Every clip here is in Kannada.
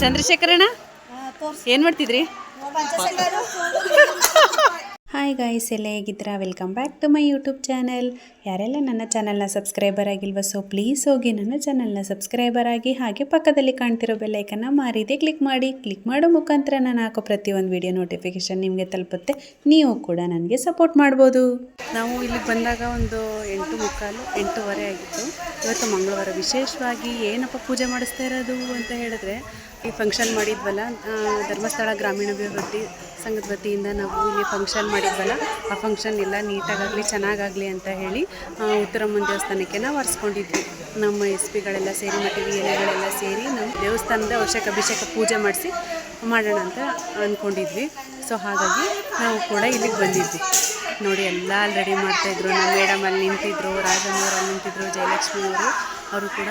ಚಂದ್ರಶೇಖರಣ್ಣ? ಏನು ಮಾಡ್ತಿದ್ರಿ? ಹಾಯ್ ಗಾಯ್ಸ್ ಎಲ್ಲ ಹೇಗಿದ್ದೀರಾ? Welcome back to my YouTube channel ಯಾರೆಲ್ಲ ನನ್ನ ಚಾನಲ್ನ ಸಬ್ಸ್ಕ್ರೈಬರ್ ಆಗಿಲ್ವ ಸೊ ಪ್ಲೀಸ್ ಹೋಗಿ ನನ್ನ ಚಾನಲ್ನ ಸಬ್ಸ್ಕ್ರೈಬರ್ ಆಗಿ ಹಾಗೆ ಪಕ್ಕದಲ್ಲಿ ಕಾಣ್ತಿರೋ ಬೆಲ್ಲೈಕನ್ನ ಮಾರಿದೆ ಕ್ಲಿಕ್ ಮಾಡಿ. ಕ್ಲಿಕ್ ಮಾಡೋ ಮುಖಾಂತರ ನಾನು ಹಾಕೋ ಪ್ರತಿಯೊಂದು ವಿಡಿಯೋ ನೋಟಿಫಿಕೇಶನ್ ನಿಮಗೆ ತಲುಪುತ್ತೆ. ನೀವು ಕೂಡ ನನಗೆ ಸಪೋರ್ಟ್ ಮಾಡ್ಬೋದು. ನಾವು ಇಲ್ಲಿ ಬಂದಾಗ ಒಂದು ಎಂಟು ಮುಕ್ಕಾಲು, ಎಂಟೂವರೆ ಆಗಿತ್ತು. ಇವತ್ತು ಮಂಗಳವಾರ. ವಿಶೇಷವಾಗಿ ಏನಪ್ಪ ಪೂಜೆ ಮಾಡಿಸ್ತಾ ಇರೋದು ಅಂತ ಹೇಳಿದ್ರೆ ಈ ಫಂಕ್ಷನ್ ಮಾಡಿದ್ವಲ್ಲ ಧರ್ಮಸ್ಥಳ ಗ್ರಾಮೀಣಾಭಿವೃದ್ಧಿ ಸಂಘದ ವತಿಯಿಂದ ನಾವು ಇಲ್ಲಿ ಫಂಕ್ಷನ್ ಮಾಡಿದ್ವಲ್ಲ, ಆ ಫಂಕ್ಷನ್ ಎಲ್ಲ ನೀಟಾಗಾಗಲಿ, ಚೆನ್ನಾಗಾಗಲಿ ಅಂತ ಹೇಳಿ ಉತ್ತರಮ್ಮನ ದೇವಸ್ಥಾನಕ್ಕೆ ನಾವು ಒರೆಸ್ಕೊಂಡಿದ್ವಿ ನಮ್ಮ ಎಸ್ ಪಿಗಳೆಲ್ಲ ಸೇರಿ, ಮತ್ತು ಎಲೆಗಳೆಲ್ಲ ಸೇರಿ ನಮ್ಮ ದೇವಸ್ಥಾನದ ವರ್ಷಕ್ಕೆ ಅಭಿಷೇಕ ಪೂಜೆ ಮಾಡಿಸಿ ಮಾಡೋಣ ಅಂತ ಅಂದ್ಕೊಂಡಿದ್ವಿ ಸೊ ಹಾಗಾಗಿ ನಾವು ಕೂಡ ಇಲ್ಲಿಗೆ ಬಂದಿದ್ವಿ. ನೋಡಿ, ಎಲ್ಲ ರೆಡಿ ಮಾಡ್ತಾಯಿದ್ರು ನಮ್ಮ ಮೇಡಮ್ ಅಲ್ಲಿ ನಿಂತಿದ್ರು ರಾಜಮ್ಮವ್ರು ಅಲ್ಲಿ ನಿಂತಿದ್ರು, ಜಯಲಕ್ಷ್ಮಿ ಅವರು ಅವರು ಕೂಡ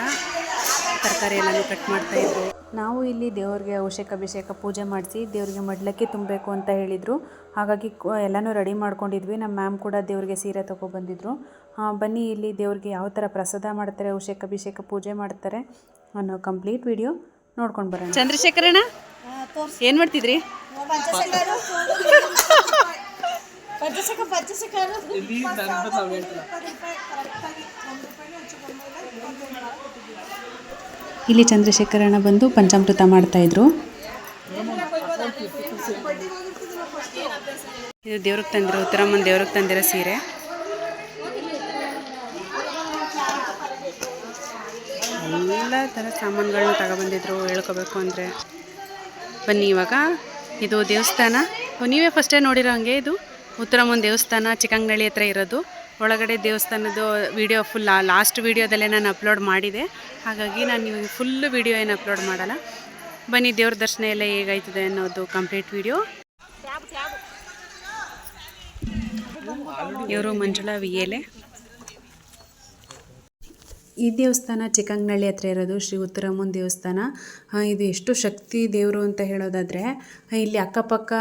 ತರಕಾರಿ ಎಲ್ಲನೂ ಕಟ್ ಮಾಡ್ತಾ ಮಾಡ್ತಾಯಿದ್ರು ನಾವು ಇಲ್ಲಿ ದೇವ್ರಿಗೆ ಅಭಿಷೇಕ ಅಭಿಷೇಕ ಪೂಜೆ ಮಾಡಿಸಿ ದೇವ್ರಿಗೆ ಮಡ್ಲಕ್ಕಿ ತುಂಬಬೇಕು ಅಂತ ಹೇಳಿದರು. ಹಾಗಾಗಿ ಎಲ್ಲಾನು ಎಲ್ಲನೂ ರೆಡಿ ಮಾಡ್ಕೊಂಡಿದ್ವಿ. ನಮ್ಮ ಮ್ಯಾಮ್ ಕೂಡ ದೇವ್ರಿಗೆ ಸೀರೆ ತೊಗೊಬಂದಿದ್ರು ಆ, ಬನ್ನಿ ಇಲ್ಲಿ ದೇವ್ರಿಗೆ ಯಾವ ಥರ ಪ್ರಸಾದ ಮಾಡ್ತಾರೆ ಅಭಿಷೇಕ ಅಭಿಷೇಕ ಪೂಜೆ ಮಾಡ್ತಾರೆ ಅನ್ನೋ ಕಂಪ್ಲೀಟ್ ವಿಡಿಯೋ ನೋಡ್ಕೊಂಡು ಬರೋಣ. ಚಂದ್ರಶೇಖರಣ್ಣ ಏನು ಮಾಡ್ತಿದ್ರಿ? ಇಲ್ಲಿ ಚಂದ್ರಶೇಖರಣ್ಣ ಬಂದು ಪಂಚಾಮೃತ ಮಾಡ್ತಾಯಿದ್ರು ಇದು ದೇವ್ರಿಗೆ ತಂದಿರೋ ಉತ್ತರಮ್ಮನ ದೇವ್ರಿಗೆ ತಂದಿರೋ ಸೀರೆ. ಎಲ್ಲ ಥರ ಸಾಮಾನುಗಳನ್ನ ತಗೊಬಂದಿದ್ರು, ಹೇಳ್ಕೊಬೇಕು ಅಂದರೆ. ಬನ್ನಿ ಇವಾಗ. ಇದು ದೇವಸ್ಥಾನ. ನೀವೇ ಫಸ್ಟೇ ನೋಡಿರೋ ಹಂಗೆ ಇದು? ಉತ್ತರಮ್ಮನ ದೇವಸ್ಥಾನ ಚಿಕ್ಕಂಗನಳ್ಳಿ ಹತ್ರ ಇರೋದು. ಒಳಗಡೆ ದೇವಸ್ಥಾನದ ವಿಡಿಯೋ ಫುಲ್ ಲಾಸ್ಟ್ ವಿಡಿಯೋದಲ್ಲೇ ನಾನು ಅಪ್ಲೋಡ್ ಮಾಡಿದೆ. ಹಾಗಾಗಿ ನಾನು ನಿಮಗೆ ಫುಲ್ ವೀಡಿಯೋ ಏನು ಅಪ್ಲೋಡ್ ಮಾಡಲ್ಲ. ಬನ್ನಿ ದೇವ್ರ ದರ್ಶನ ಎಲ್ಲ ಹೇಗಾಯ್ತದೆ ಅನ್ನೋದು ಕಂಪ್ಲೀಟ್ ವಿಡಿಯೋ ಇವರು ಮಂಜುಳಾ ವಿಯೇಲೆ ಈ ದೇವಸ್ಥಾನ ಚಿಕ್ಕಂಗ್ನಳ್ಳಿ ಹತ್ರ ಇರೋದು ಶ್ರೀ ಉತ್ತರಮ್ಮನ ದೇವಸ್ಥಾನ. ಇದು ಎಷ್ಟು ಶಕ್ತಿ ದೇವರು ಅಂತ ಹೇಳೋದಾದರೆ, ಇಲ್ಲಿ ಅಕ್ಕಪಕ್ಕ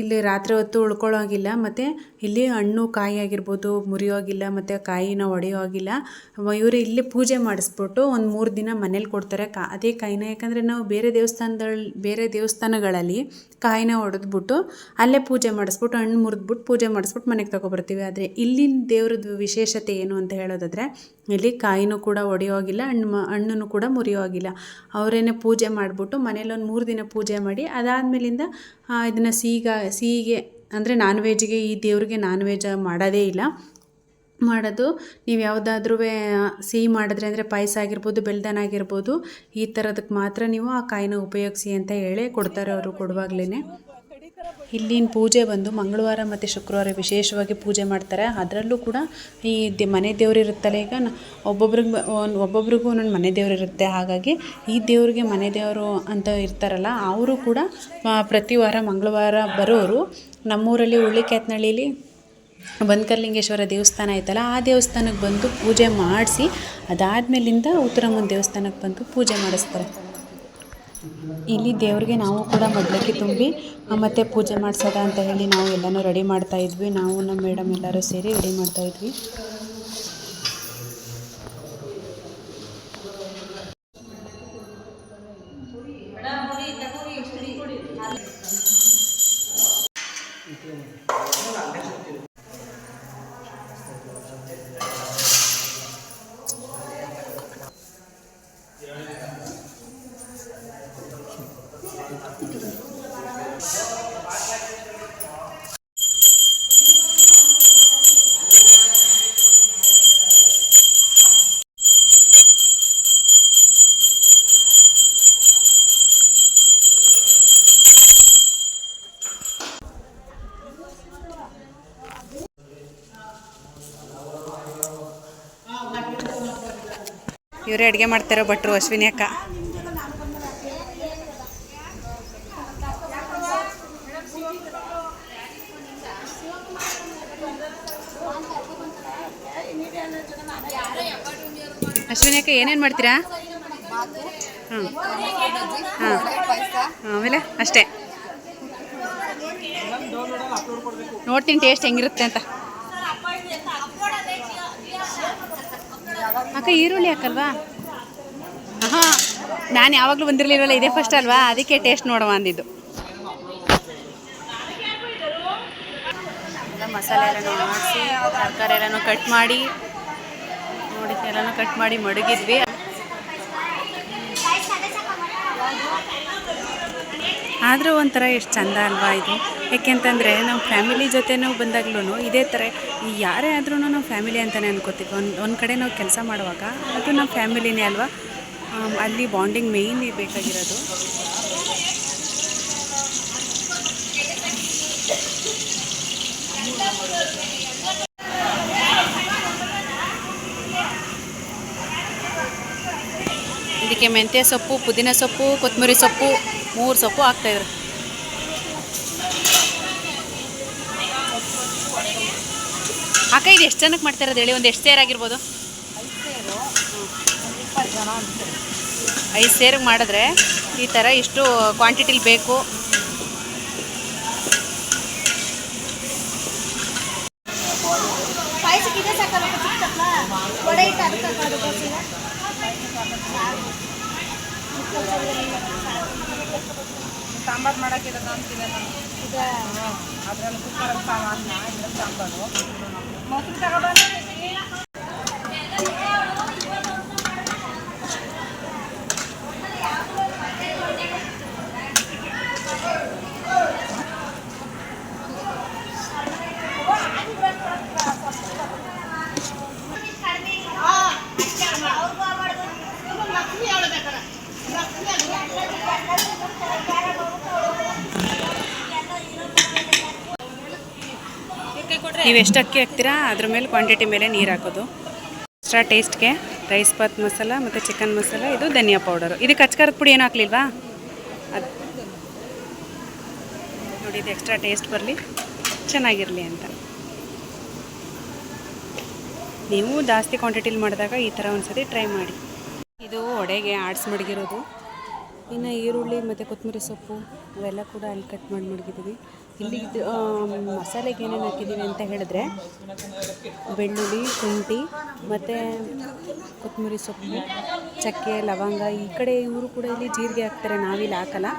ಇಲ್ಲಿ ರಾತ್ರಿ ಹೊತ್ತು ಉಳ್ಕೊಳ್ಳೋಗಿಲ್ಲ, ಮತ್ತು ಇಲ್ಲಿ ಹಣ್ಣು ಕಾಯಿ ಆಗಿರ್ಬೋದು ಮುರಿಯೋಗಿಲ್ಲ ಮತ್ತು ಕಾಯಿನ ಒಡೆಯೋ ಆಗಿಲ್ಲ ಇವರು ಇಲ್ಲಿ ಪೂಜೆ ಮಾಡಿಸ್ಬಿಟ್ಟು ಒಂದು ಮೂರು ದಿನ ಮನೇಲಿ ಕೊಡ್ತಾರೆ ಕಾ ಅದೇ ಕಾಯಿನ. ಯಾಕಂದರೆ ನಾವು ಬೇರೆ ದೇವಸ್ಥಾನದಲ್ಲಿ ಬೇರೆ ದೇವಸ್ಥಾನಗಳಲ್ಲಿ ಕಾಯಿನ ಹೊಡೆದ್ಬಿಟ್ಟು ಅಲ್ಲೇ ಪೂಜೆ ಮಾಡಿಸ್ಬಿಟ್ಟು, ಹಣ್ಣು ಮುರಿದ್ಬಿಟ್ಟು ಪೂಜೆ ಮಾಡಿಸ್ಬಿಟ್ಟು ಮನೆಗೆ ತಗೊಬರ್ತೀವಿ. ಆದರೆ ಇಲ್ಲಿನ ದೇವ್ರದ್ದು ವಿಶೇಷತೆ ಏನು ಅಂತ ಹೇಳೋದಾದರೆ, ಇಲ್ಲಿ ಕಾಯಿನೂ ಕೂಡ ಒಡೆಯೋಗಿಲ್ಲ ಹಣ್ಣು ಹಣ್ಣನ್ನು ಕೂಡ ಮುರಿಯೋಗಿಲ್ಲ ಅವರೇನೆ ಪೂಜೆ ಮಾಡಿಬಿಟ್ಟು ಮನೇಲಿ ಒಂದು ಮೂರು ದಿನ ಪೂಜೆ ಮಾಡಿ, ಅದಾದಮೇಲಿಂದ ಇದನ್ನು ಸೀಗ ಸಿಹಿಗೆ ಅಂದರೆ ನಾನ್ ವೆಜ್ಗೆ ಈ ದೇವ್ರಿಗೆ ನಾನ್ ವೆಜ್ ಮಾಡೋದೇ ಇಲ್ಲ. ಮಾಡೋದು, ನೀವು ಯಾವುದಾದ್ರೂ ಸಿಹಿ ಮಾಡಿದ್ರೆ ಅಂದರೆ ಪಾಯಸ ಆಗಿರ್ಬೋದು, ಬೆಲ್ದನ ಆಗಿರ್ಬೋದು, ಈ ಥರದಕ್ಕೆ ಮಾತ್ರ ನೀವು ಆ ಕಾಯಿನ ಉಪಯೋಗಿಸಿ ಅಂತ ಹೇಳಿ ಕೊಡ್ತಾರೆ ಅವರು ಕೊಡುವಾಗಲೇ ಇಲ್ಲಿನ ಪೂಜೆ ಬಂದು ಮಂಗಳವಾರ ಮತ್ತು ಶುಕ್ರವಾರ ವಿಶೇಷವಾಗಿ ಪೂಜೆ ಮಾಡ್ತಾರೆ. ಅದರಲ್ಲೂ ಕೂಡ ಈ ದೆ ಮನೆ ದೇವರು ಇರುತ್ತಲ್ಲ ಈಗ ಒಬ್ಬೊಬ್ರಿಗೆ ಒಬ್ಬೊಬ್ರಿಗೂ ಒಂದೊಂದು ಮನೆ ದೇವರಿರುತ್ತೆ ಹಾಗಾಗಿ ಈ ದೇವರಿಗೆ ಮನೆ ದೇವರು ಅಂತ ಇರ್ತಾರಲ್ಲ, ಅವರು ಕೂಡ ಪ್ರತಿ ವಾರ ಮಂಗಳವಾರ ಬರೋರು ನಮ್ಮೂರಲ್ಲಿ ಹುಳ್ಳಿಕ್ಯಾತ್ನಳ್ಳಿಲಿ ಬನ್ಕರ್ಲಿಂಗೇಶ್ವರ ದೇವಸ್ಥಾನ ಐತಲ್ಲ, ಆ ದೇವಸ್ಥಾನಕ್ಕೆ ಬಂದು ಪೂಜೆ ಮಾಡಿಸಿ, ಅದಾದಮೇಲಿಂದ ಉತ್ತರಮ್ಮನ ದೇವಸ್ಥಾನಕ್ಕೆ ಬಂದು ಪೂಜೆ ಮಾಡಿಸ್ತಾರೆ. ಇಲ್ಲಿ ದೇವ್ರಿಗೆ ನಾವು ಕೂಡ ಮೊದಲಕ್ಕೆ ತುಂಬಿ ಮತ್ತು ಪೂಜೆ ಮಾಡಿಸೋದ ಅಂತ ಹೇಳಿ ನಾವು ಎಲ್ಲನೂ ರೆಡಿ ಮಾಡ್ತಾ ಇದ್ವಿ. ನಾವು, ನಮ್ಮ ಮೇಡಮ್ ಎಲ್ಲರೂ ಸೇರಿ ರೆಡಿ ಮಾಡ್ತಾ ಇವರೇ ಅಡುಗೆ ಮಾಡ್ತಾರೋ ಭಟ್ರು, ಅಶ್ವಿನಿ ಅಕ್ಕ. ಅಶ್ವಿನಿ ಅಕ್ಕ, ಏನೇನು ಮಾಡ್ತೀರಾ? ಹಾಂ ಹಾಂ ಆಮೇಲೆ ಅಷ್ಟೇ. ನೋಡ್ತೀನಿ ಟೇಸ್ಟ್ ಹೆಂಗಿರುತ್ತೆ ಅಂತ. ಅಕ್ಕ, ಈರುಳ್ಳಿ ಹಾಕಲ್ವಾ? ಹಾಂ ನಾನು ಯಾವಾಗಲೂ ಬಂದಿರಲಿಲ್ಲ ಇದೇ ಫಸ್ಟ್ ಅಲ್ವಾ? ಅದಕ್ಕೆ ಟೇಸ್ಟ್ ನೋಡುವ ಅಂದಿದ್ದು. ಮಸಾಲೆ ಎಲ್ಲ ಮಾಡಿಸಿ ತರಕಾರಿ ಎಲ್ಲನೂ ಕಟ್ ಮಾಡಿ ನೋಡಿ ಎಲ್ಲನೂ ಕಟ್ ಮಾಡಿ ಮಡಗಿದ್ವಿ. ಆದರೂ ಒಂಥರ ಎಷ್ಟು ಚಂದ ಅಲ್ವಾ ಇದು? ಯಾಕೆಂತಂದರೆ ನಮ್ಮ ಫ್ಯಾಮಿಲಿ ಜೊತೆ ನಾವು ಬಂದಾಗ್ಲೂ ಇದೇ ಥರ ಯಾರೇ ಆದ್ರೂ ನಮ್ಮ ಫ್ಯಾಮಿಲಿ ಅಂತಲೇ ಅನ್ಕೋತೀವಿ. ಒಂದು ಒಂದು ಕಡೆ ನಾವು ಕೆಲಸ ಮಾಡುವಾಗ ಅದು ನಮ್ಮ ಫ್ಯಾಮಿಲಿನೇ ಅಲ್ವಾ? ಅಲ್ಲಿ ಬಾಂಡಿಂಗ್ ಮೇಯ್ನ್ ಬೇಕಾಗಿರೋದು. ಇದಕ್ಕೆ ಮೆಂತ್ಯ ಸೊಪ್ಪು, ಪುದೀನ ಸೊಪ್ಪು ಕೊತ್ತಂಬರಿ ಸೊಪ್ಪು. ಮೂರು ಸೊಪ್ಪು ಹಾಕ್ತಾಯಿದ್ರು ಅಕ್ಕ, ಇದು ಎಷ್ಟು ಜನಕ್ಕೆ ಮಾಡ್ತಿರೋದು ಹೇಳಿ? ಒಂದು ಎಷ್ಟು ಸೇರಾಗಿರ್ಬೋದು ಐದು ಸೇರಿಗೆ ಮಾಡಿದ್ರೆ ಈ ಥರ ಇಷ್ಟು ಕ್ವಾಂಟಿಟಿಲಿ ಬೇಕು. ಸಾಂಬಾರು ಮಾಡೋಕೆ ಅಂತಿದೆ ನಾನು ಇದೆ ಅದ್ರಲ್ಲಿ ಕುಕ್ಕರಲ್ಲಿ ಸಾಮಾನು ಇದ್ರ ಸಾಂಬಾರು ಮೊಸರು ತಗೊಬಂದು ನೀವು ಎಷ್ಟು ಅಕ್ಕಿ ಹಾಕ್ತೀರಾ? ಅದ್ರ ಮೇಲೆ ಕ್ವಾಂಟಿಟಿ ಮೇಲೆ ನೀರು ಹಾಕೋದು. ಎಕ್ಸ್ಟ್ರಾ ಟೇಸ್ಟ್ಗೆ ರೈಸ್ ಬಾತ್ ಮಸಾಲ ಮತ್ತು ಚಿಕನ್ ಮಸಾಲ, ಇದು ಧನಿಯಾ ಪೌಡರು ಇದಕ್ಕೆ ಅಚ್ಕಾರದ ಪುಡಿ ಏನೂ ಹಾಕ್ಲಿಲ್ವಾ? ನೋಡಿ, ಇದು ಎಕ್ಸ್ಟ್ರಾ ಟೇಸ್ಟ್ ಬರಲಿ. ಚೆನ್ನಾಗಿರಲಿ ಅಂತ. ನೀವು ಜಾಸ್ತಿ ಕ್ವಾಂಟಿಟಿಲಿ ಮಾಡಿದಾಗ ಈ ಥರ ಒಂದ್ಸತಿ ಟ್ರೈ ಮಾಡಿ. ಇದು ಒಡೆಗೆ ಆಡ್ಸ್ ಮಡಗಿರೋದು. ಇನ್ನು ಈರುಳ್ಳಿ ಮತ್ತು ಕೊತ್ತಂಬರಿ ಸೊಪ್ಪು, ಅವೆಲ್ಲ ಕೂಡ ಅಲ್ಲಿ ಕಟ್ ಮಾಡಿ ಮಡಗಿದ್ದೀವಿ. ಇಲ್ಲಿ ಇದು ಮಸಾಲೆಗೆ ಏನೇನು ಹಾಕಿದ್ದೀವಿ ಅಂತ ಹೇಳಿದ್ರೆ ಬೆಳ್ಳುಳ್ಳಿ, ಶುಂಠಿ, ಮತ್ತು ಕೊತ್ತಂಬರಿ ಸೊಪ್ಪು, ಚಕ್ಕೆ, ಲವಂಗ, ಈ ಕಡೆ ಇವರು ಕೂಡ ಇಲ್ಲಿ ಜೀರಿಗೆ ಹಾಕ್ತಾರೆ, ನಾವಿಲ್ಲಿ ಹಾಕಲ್ಲ.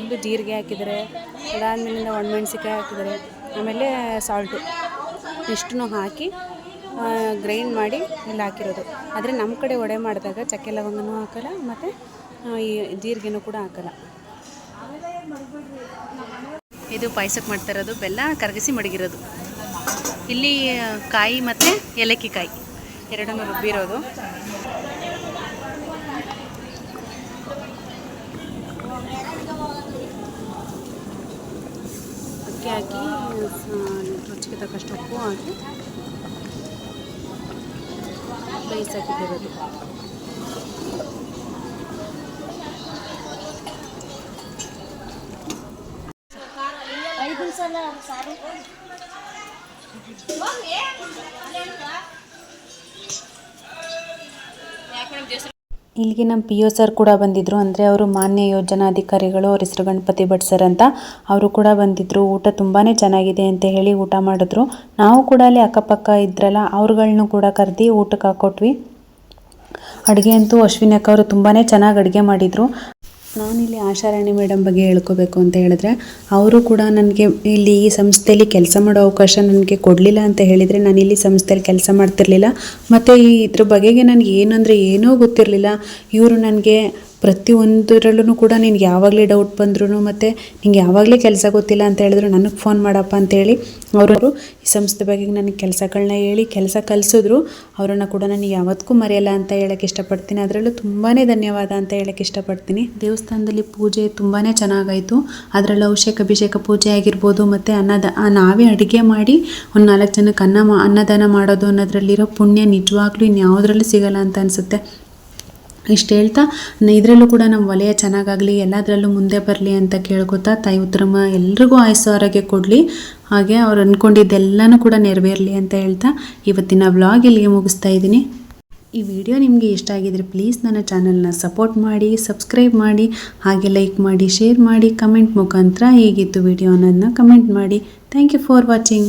ಇಲ್ಲೂ ಜೀರಿಗೆ ಹಾಕಿದರೆ ಅದಾದಮೇಲಿಂದ ಒಣಮೆಣ್ಸಿಕಾಯಿ ಹಾಕಿದರೆ ಆಮೇಲೆ ಸಾಲ್ಟು. ಇಷ್ಟನ್ನು ಹಾಕಿ ಗ್ರೈಂಡ್ ಮಾಡಿ ಇಲ್ಲಿ ಹಾಕಿರೋದು. ಆದರೆ ನಮ್ಮ ಕಡೆ ಒಡೆ ಮಾಡಿದಾಗ ಚಕ್ಕೆ, ಲವಂಗನೂ ಹಾಕಲ್ಲ, ಮತ್ತು ಈ ಜೀರಿಗೆನೂ ಕೂಡ ಹಾಕಲ್ಲ. ಇದು ಪಾಯಸಕ್ಕೆ ಮಾಡ್ತಾ ಇರೋದು, ಬೆಲ್ಲ ಕರಗಿಸಿ ಮಡಗಿರೋದು. ಇಲ್ಲಿ ಕಾಯಿ ಮತ್ತು ಏಲಕ್ಕಿ ಕಾಯಿ ಎರಡನ್ನೂ ರುಬ್ಬಿರೋದು. ಅಕ್ಕಿ ಹಾಕಿ ರುಚಿಗೆ ತಕ್ಕಷ್ಟು ಉಪ್ಪು ಹಾಕಿ ಬೇಯಿಸಾಕಿಟ್ಟಿರೋದು ಇಲ್ಲಿಗೆ ನಮ್ಮ ಪಿ ಒ ಸರ್ ಕೂಡ ಬಂದಿದ್ರು. ಅಂದರೆ ಅವರು ಮಾನ್ಯ ಯೋಜನಾಧಿಕಾರಿಗಳು ಅವ್ರ ಹೆಸರು ಗಣಪತಿ ಭಟ್ ಸರ್ ಅಂತ. ಅವರು ಕೂಡ ಬಂದಿದ್ರು. ಊಟ ತುಂಬಾ ಚೆನ್ನಾಗಿದೆ ಅಂತ ಹೇಳಿ ಊಟ ಮಾಡಿದ್ರು. ನಾವು ಕೂಡ ಅಲ್ಲಿ ಅಕ್ಕಪಕ್ಕ ಇದ್ರಲ್ಲ ಅವ್ರುಗಳ್ನು ಕೂಡ ಕರೆದು ಊಟಕ್ಕೆ ಹಾಕೊಟ್ವಿ. ಅಡುಗೆ ಅಂತೂ ಅಶ್ವಿನಿ ಅಕ್ಕ ಅವರು ತುಂಬಾ ಚೆನ್ನಾಗಿ ಅಡುಗೆ ಮಾಡಿದರು. ನಾನಿಲ್ಲಿ ಆಶಾರಾಣಿ ಮೇಡಮ್ ಬಗ್ಗೆ ಹೇಳ್ಕೋಬೇಕು ಅಂತ ಹೇಳಿದ್ರೆ, ಅವರು ಕೂಡ ನನಗೆ ಇಲ್ಲಿ ಈ ಸಂಸ್ಥೆಯಲ್ಲಿ ಕೆಲಸ ಮಾಡೋ ಅವಕಾಶ ನನಗೆ ಕೊಡಲಿಲ್ಲ ಅಂತ ಹೇಳಿದರೆ ನಾನು ಇಲ್ಲಿ ಸಂಸ್ಥೆಯಲ್ಲಿ ಕೆಲಸ ಮಾಡ್ತಿರ್ಲಿಲ್ಲ. ಮತ್ತು ಈ ಇದ್ರ ಬಗೆಗೆ ನನಗೆ ಏನು ಅಂದರೆ ಏನೂ ಗೊತ್ತಿರಲಿಲ್ಲ. ಇವರು ನನಗೆ ಪ್ರತಿಯೊಂದರಲ್ಲೂ ಕೂಡ ನಿನಗೆ ಯಾವಾಗಲೇ ಡೌಟ್ ಬಂದ್ರೂ ಮತ್ತು ನಿಂಗೆ ಯಾವಾಗಲೇ ಕೆಲಸ ಗೊತ್ತಿಲ್ಲ ಅಂತ ಹೇಳಿದ್ರು ನನಗೆ ಫೋನ್ ಮಾಡಪ್ಪ ಅಂತೇಳಿ ಅವರವರು ಈ ಸಂಸ್ಥೆ ಬಗ್ಗೆ ನನಗೆ ಕೆಲಸಗಳನ್ನ ಹೇಳಿ ಕೆಲಸ ಕಲಿಸಿದ್ರು. ಅವರನ್ನು ಕೂಡ ನನಗೆ ಯಾವತ್ತಿಗೂ ಮರೆಯಲ್ಲ ಅಂತ ಹೇಳೋಕ್ಕೆ ಇಷ್ಟಪಡ್ತೀನಿ. ಅದರಲ್ಲೂ ತುಂಬಾ ಧನ್ಯವಾದ ಅಂತ ಹೇಳೋಕ್ಕೆ ಇಷ್ಟಪಡ್ತೀನಿ. ದೇವಸ್ಥಾನದಲ್ಲಿ ಪೂಜೆ ತುಂಬಾ ಚೆನ್ನಾಗಾಯಿತು. ಅದರಲ್ಲಿ ಅಭಿಷೇಕ ಅಭಿಷೇಕ ಪೂಜೆ ಆಗಿರ್ಬೋದು, ಮತ್ತು ಅನ್ನದ ನಾವೇ ಅಡುಗೆ ಮಾಡಿ ಒಂದು ನಾಲ್ಕು ಜನಕ್ಕೆ ಅನ್ನ ಅನ್ನದಾನ ಮಾಡೋದು ಅನ್ನೋದ್ರಲ್ಲಿರೋ ಪುಣ್ಯ ನಿಜವಾಗ್ಲೂ ಇನ್ಯಾವುದರಲ್ಲೂ ಸಿಗಲ್ಲ ಅಂತ ಅನಿಸುತ್ತೆ. ಇಷ್ಟು ಹೇಳ್ತಾ ಇದರಲ್ಲೂ ಕೂಡ ನಮ್ಮ ವಲಯ ಚೆನ್ನಾಗಾಗಲಿ, ಎಲ್ಲದರಲ್ಲೂ ಮುಂದೆ ಬರಲಿ ಅಂತ ಕೇಳ್ಕೊತಾ ತಾಯಿ ಉತ್ತರಮ್ಮ ಎಲ್ರಿಗೂ ಆಯಸ್ಸು ಆರೋಗ್ಯ ಕೊಡಲಿ. ಹಾಗೆ ಅವ್ರು ಅಂದ್ಕೊಂಡಿದ್ದೆಲ್ಲನೂ ಕೂಡ ನೆರವೇರಲಿ ಅಂತ ಹೇಳ್ತಾ ಇವತ್ತಿನ ವ್ಲಾಗ್ ಇಲ್ಲಿಗೆ ಮುಗಿಸ್ತಾ ಇದ್ದೀನಿ. ಈ ವಿಡಿಯೋ ನಿಮಗೆ ಇಷ್ಟ ಆಗಿದ್ರೆ ಪ್ಲೀಸ್ ನನ್ನ ಚಾನಲ್ನ ಸಪೋರ್ಟ್ ಮಾಡಿ ಸಬ್ಸ್ಕ್ರೈಬ್ ಮಾಡಿ, ಹಾಗೆ ಲೈಕ್ ಮಾಡಿ ಶೇರ್ ಮಾಡಿ ಕಮೆಂಟ್ ಮುಖಾಂತರ ಹೇಗಿತ್ತು ವಿಡಿಯೋ ಅನ್ನೋದನ್ನ ಕಮೆಂಟ್ ಮಾಡಿ. Thank you for watching